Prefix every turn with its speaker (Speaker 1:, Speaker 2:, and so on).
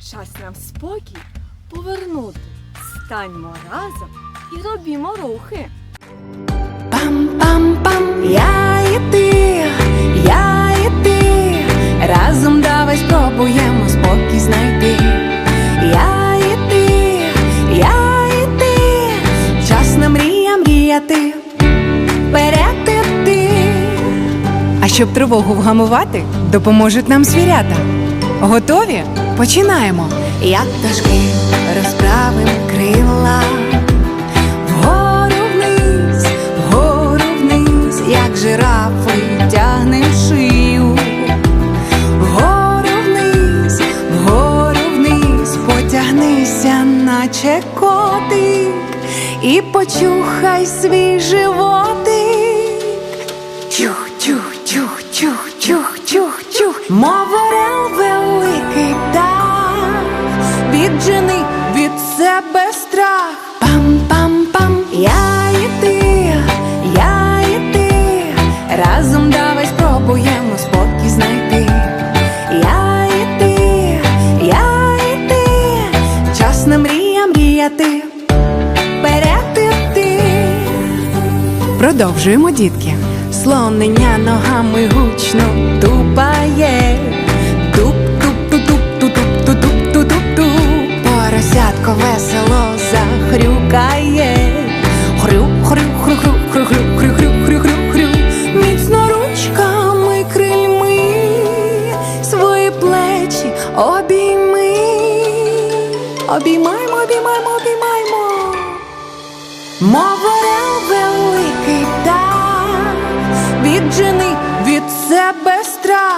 Speaker 1: Час нам спокій повернути. Станьмо разом і робімо рухи.
Speaker 2: Пам-пам-пам, я і ти, я і ти, разом давай спробуємо спокій знайти. Я і ти, я і ти, час на мрія мріяти, вперед іти.
Speaker 3: А щоб тривогу вгамувати, допоможуть нам звірята. Готові? Починаємо.
Speaker 2: Як пташки розправим крила, вгору вниз, вгору вниз, як жирафи тягнем шию, вгору вниз, вгору вниз, потягнися, наче котик, і почухай свій животик. Чух, чух, чух, чух, чух, чух, чух, мов віджени від себе страх. Пам-пам-пам, я і ти, я і ти, разом давай спробуємо спокій знайти. Я і ти, я і ти, час на мрія мріяти, вперед іти.
Speaker 3: Продовжуємо, дітки.
Speaker 2: Слонення ногами гучно тупає. Обіймаємо, обіймаємо, обіймаємо. Мова великий та віджений від себе страх.